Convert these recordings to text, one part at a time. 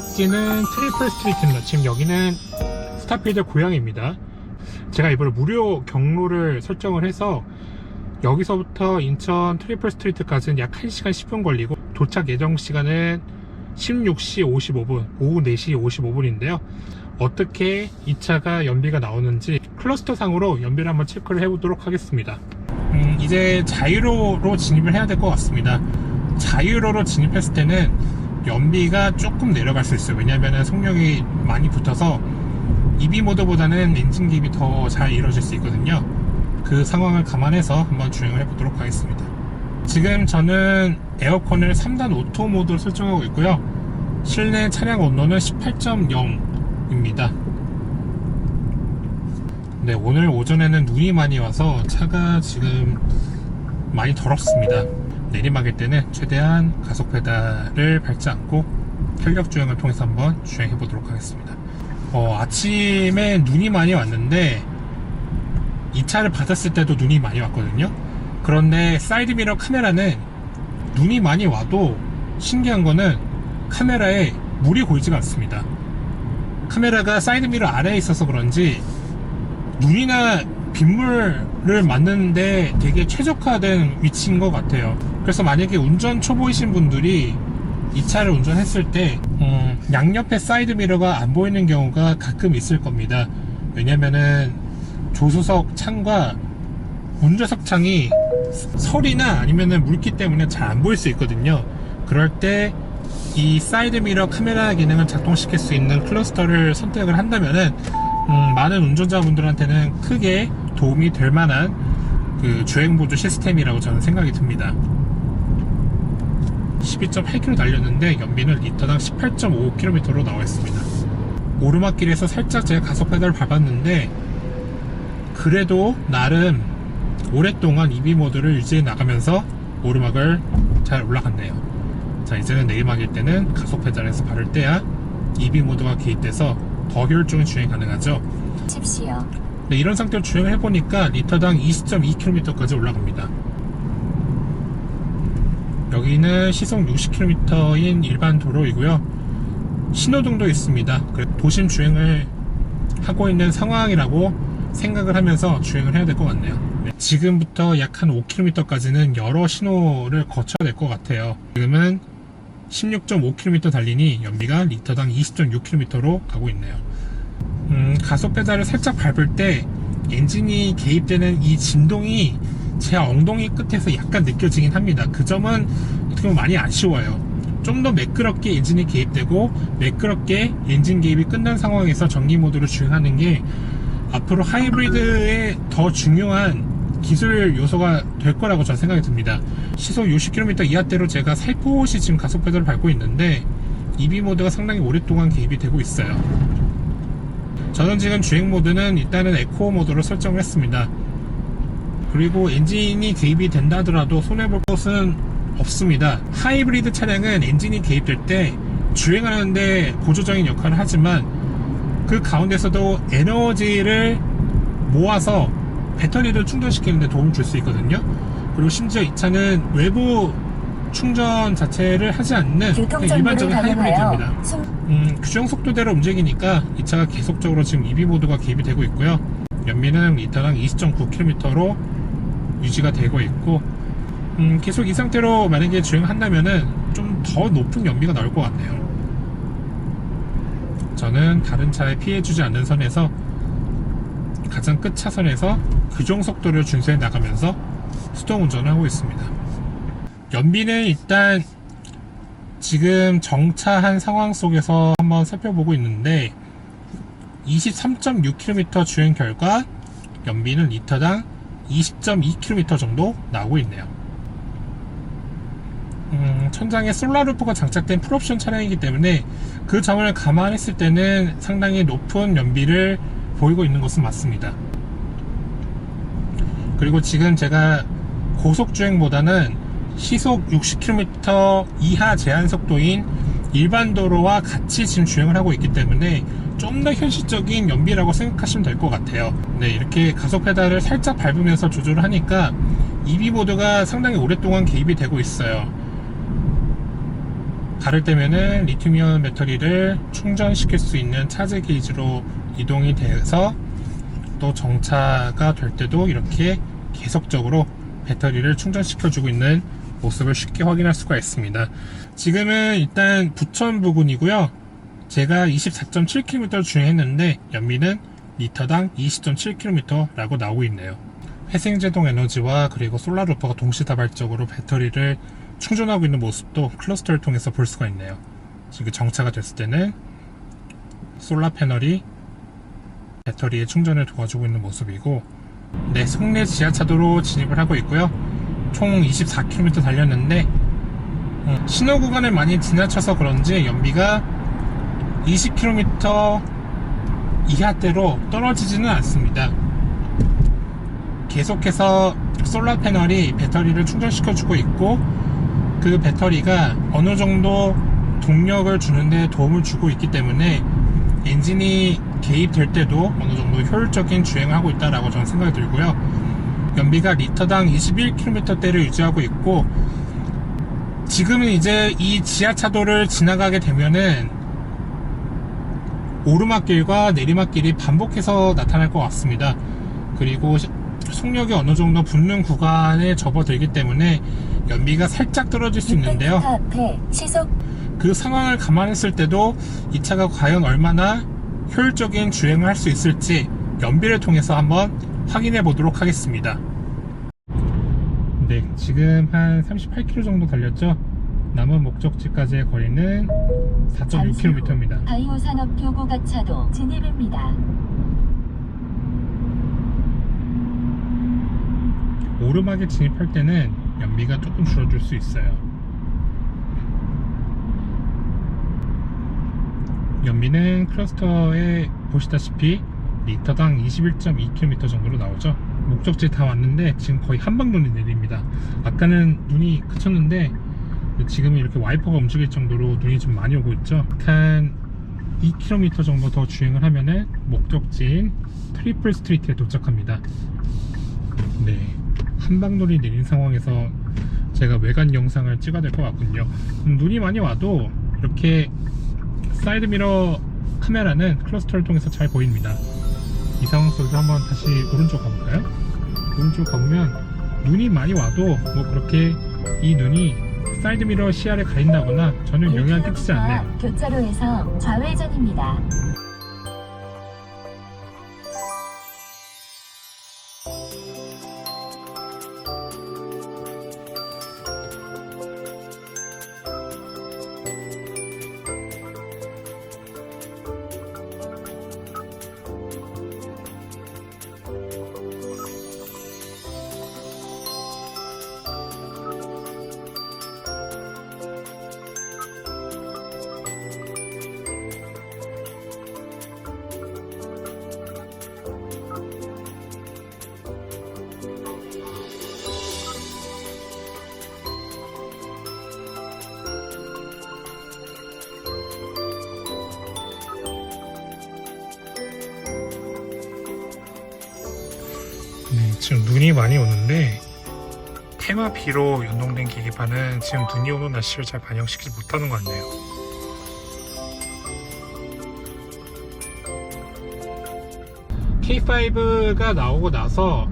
목적지는 트리플 스트리트입니다. 지금 여기는 스타필드 고향입니다. 제가 일부러 무료 경로를 설정을 해서 여기서부터 인천 트리플 스트리트까지는 약 1시간 10분 걸리고 도착 예정 시간은 16시 55분, 오후 4시 55분인데요. 어떻게 이 차가 연비가 나오는지 클러스터 상으로 연비를 한번 체크를 해보도록 하겠습니다. 음, 이제 자유로로 진입을 해야 될 것 같습니다. 자유로로 진입했을 때는 연비가 조금 내려갈 수 있어요. 왜냐하면 속력이 많이 붙어서 EV 모드보다는 엔진 기입이 더 잘 이루어질 수 있거든요. 그 상황을 감안해서 한번 주행을 해보도록 하겠습니다. 지금 저는 에어컨을 3단 오토 모드로 설정하고 있고요. 실내 차량 온도는 18.0입니다. 네, 오늘 오전에는 눈이 많이 와서 차가 지금 많이 더럽습니다. 내리막일 때는 최대한 가속 페달을 밟지 않고 탄력 주행을 통해서 한번 주행해 보도록 하겠습니다. 어, 아침에 눈이 많이 왔는데 이 차를 받았을 때도 눈이 많이 왔거든요. 그런데 사이드미러 카메라는 눈이 많이 와도 신기한 거는 카메라에 물이 고이지가 않습니다. 카메라가 사이드미러 아래에 있어서 그런지 눈이나 빗물을 맞는데 되게 최적화된 위치인 것 같아요. 그래서 만약에 운전 초보이신 분들이 이 차를 운전했을 때 음, 양옆에 사이드 미러가 안 보이는 경우가 가끔 있을 겁니다. 왜냐면은 조수석 창과 운전석 창이 설이나 아니면은 물기 때문에 잘 안 보일 수 있거든요. 그럴 때 이 사이드 미러 카메라 기능을 작동시킬 수 있는 클러스터를 선택을 한다면은 음, 많은 운전자분들한테는 크게 도움이 될 만한 그 주행 보조 시스템이라고 저는 생각이 듭니다. 12.8km 달렸는데 연비는 리터당 18.5km로 나와 있습니다. 오르막길에서 살짝 제가 가속 페달을 밟았는데 그래도 나름 오랫동안 EV 모드를 유지해 나가면서 오르막을 잘 올라갔네요. 자 이제는 내리막일 때는 가속 페달에서 발을 떼야 EV 모드가 개입돼서 더 효율적인 주행이 가능하죠. 십시오. 네, 이런 상태로 주행을 해보니까 리터당 20.2km까지 올라갑니다. 여기는 시속 60km인 일반 도로이고요. 신호등도 있습니다. 도심 주행을 하고 있는 상황이라고 생각을 하면서 주행을 해야 될 것 같네요. 네, 지금부터 약 한 5km까지는 여러 신호를 거쳐야 될 것 같아요. 지금은 16.5km 달리니 연비가 리터당 20.6km로 가고 있네요. 음, 가속 페달을 살짝 밟을 때 엔진이 개입되는 이 진동이 제 엉덩이 끝에서 약간 느껴지긴 합니다. 그 점은 어떻게 보면 많이 아쉬워요. 좀 더 매끄럽게 엔진이 개입되고 매끄럽게 엔진 개입이 끝난 상황에서 전기 모드로 주행하는 게 앞으로 하이브리드의 더 중요한 기술 요소가 될 거라고 저는 생각이 듭니다. 시속 60km 이하대로 제가 살포시 지금 가속 페달을 밟고 있는데 EV 모드가 상당히 오랫동안 개입이 되고 있어요. 저는 지금 주행 모드는 일단은 에코 모드로 설정을 했습니다. 그리고 엔진이 개입이 된다 하더라도 손해볼 것은 없습니다. 하이브리드 차량은 엔진이 개입될 때 주행하는데 보조적인 역할을 하지만 그 가운데서도 에너지를 모아서 배터리를 충전시키는 데 도움을 줄 수 있거든요. 그리고 심지어 이 차는 외부 충전 자체를 하지 않는 일반적인 하이브리드입니다. 음, 규정 속도대로 움직이니까 이 차가 계속적으로 지금 EV 모드가 개입이 되고 있고요. 연비는 리터당 20.9km로 유지가 되고 있고, 음, 계속 이 상태로 만약에 주행한다면은 좀 더 높은 연비가 나올 것 같네요. 저는 다른 차에 피해주지 않는 선에서 가장 끝 차선에서 규정 속도를 준수해 나가면서 수동 운전을 하고 있습니다. 연비는 일단 지금 정차한 상황 속에서 한번 살펴보고 있는데 23.6km 주행 결과 연비는 리터당 20.2km 정도 나오고 있네요. 음, 천장에 솔라루프가 장착된 풀옵션 차량이기 때문에 그 점을 감안했을 때는 상당히 높은 연비를 보이고 있는 것은 맞습니다. 그리고 지금 제가 고속 주행보다는 시속 60km 이하 제한 속도인 일반 도로와 같이 지금 주행을 하고 있기 때문에 좀 더 현실적인 연비라고 생각하시면 될 것 같아요. 네, 이렇게 가속 페달을 살짝 밟으면서 조절을 하니까 EV 모드가 상당히 오랫동안 개입이 되고 있어요. 가를 때면은 리튬이온 배터리를 충전시킬 수 있는 차지 게이지로 이동이 돼서 또 정차가 될 때도 이렇게 계속적으로 배터리를 충전시켜주고 있는 모습을 쉽게 확인할 수가 있습니다. 지금은 일단 부천 부근이고요. 제가 24.7km 주행했는데 연비는 리터당 20.7km라고 나오고 있네요. 회생제동 에너지와 그리고 솔라루퍼가 동시다발적으로 배터리를 충전하고 있는 모습도 클러스터를 통해서 볼 수가 있네요. 지금 정차가 됐을 때는 솔라 패널이 배터리의 충전을 도와주고 있는 모습이고 네, 송내 지하차도로 진입을 하고 있고요. 총 24km 달렸는데 음, 신호 구간을 많이 지나쳐서 그런지 연비가 20km 이하대로 떨어지지는 않습니다. 계속해서 솔라 패널이 배터리를 충전시켜주고 있고 그 배터리가 어느 정도 동력을 주는데 도움을 주고 있기 때문에 엔진이 개입될 때도 어느 정도 효율적인 주행을 하고 있다라고 저는 생각이 들고요. 연비가 리터당 21km대를 유지하고 있고 지금은 이제 이 지하차도를 지나가게 되면은 오르막길과 내리막길이 반복해서 나타날 것 같습니다. 그리고 시- 속력이 어느 정도 붙는 구간에 접어들기 때문에 연비가 살짝 떨어질 수 있는데요. 앞에 시속 그 상황을 감안했을 때도 이 차가 과연 얼마나 효율적인 주행을 할 수 있을지 연비를 통해서 한번 확인해 보도록 하겠습니다. 네, 지금 한 38km 정도 달렸죠? 남은 목적지까지의 거리는 4.6km입니다. 바이오 산업 교고가차도 진입입니다. 오르막에 진입할 때는 연비가 조금 줄어들 수 있어요. 연비는 클러스터에 보시다시피 리터당 21.2km 정도로 나오죠. 목적지 다 왔는데 지금 거의 한방눈이 내립니다. 아까는 눈이 그쳤는데 지금은 이렇게 와이퍼가 움직일 정도로 눈이 좀 많이 오고 있죠. 한 2km 정도 더 주행을 하면은 목적지인 트리플 스트리트에 도착합니다. 네. 한방눈이 내린 상황에서 제가 외관 영상을 찍어야 될 것 같군요. 음, 눈이 많이 와도 이렇게 사이드 미러 카메라는 클러스터를 통해서 잘 보입니다. 이 상황 속에서 한번 다시 오른쪽 가볼까요? 오른쪽 가보면 눈이 많이 와도 뭐 그렇게 이 눈이 사이드 미러 시야를 가린다거나 전혀 영향을 끼치지 않네요. 교차로에서 좌회전입니다. 지금 눈이 많이 오는데 테마 B로 연동된 계기판은 지금 눈이 오는 날씨를 잘 반영시키지 못하는 것 같네요. K5가 나오고 나서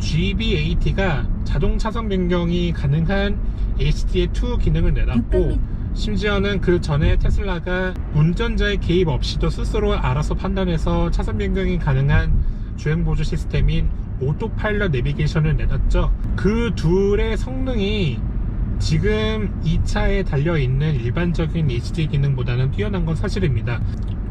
GBAT가 자동 차선 변경이 가능한 HD의2 기능을 내놨고 심지어는 그 전에 테슬라가 운전자의 개입 없이도 스스로 알아서 판단해서 차선 변경이 가능한 주행 보조 시스템인 오토파일럿 내비게이션을 내놨죠. 그 둘의 성능이 지금 이 차에 달려있는 일반적인 HD 기능보다는 뛰어난 건 사실입니다.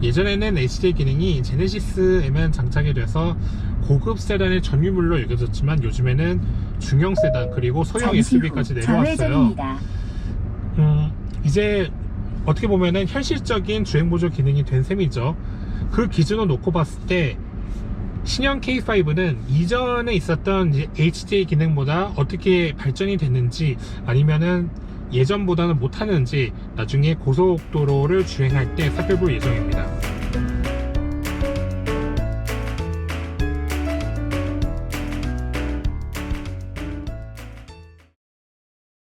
예전에는 HD 기능이 제네시스에만 장착이 돼서 고급 세단의 전유물로 여겨졌지만 요즘에는 중형 세단 그리고 소형 SUV까지 내려왔어요. 음, 이제 어떻게 보면은 현실적인 주행 보조 기능이 된 셈이죠. 그 기준을 놓고 봤을 때 신형 K5는 이전에 있었던 HDA 기능보다 어떻게 발전이 됐는지 아니면은 예전보다는 못하는지 나중에 고속도로를 주행할 때 살펴볼 예정입니다.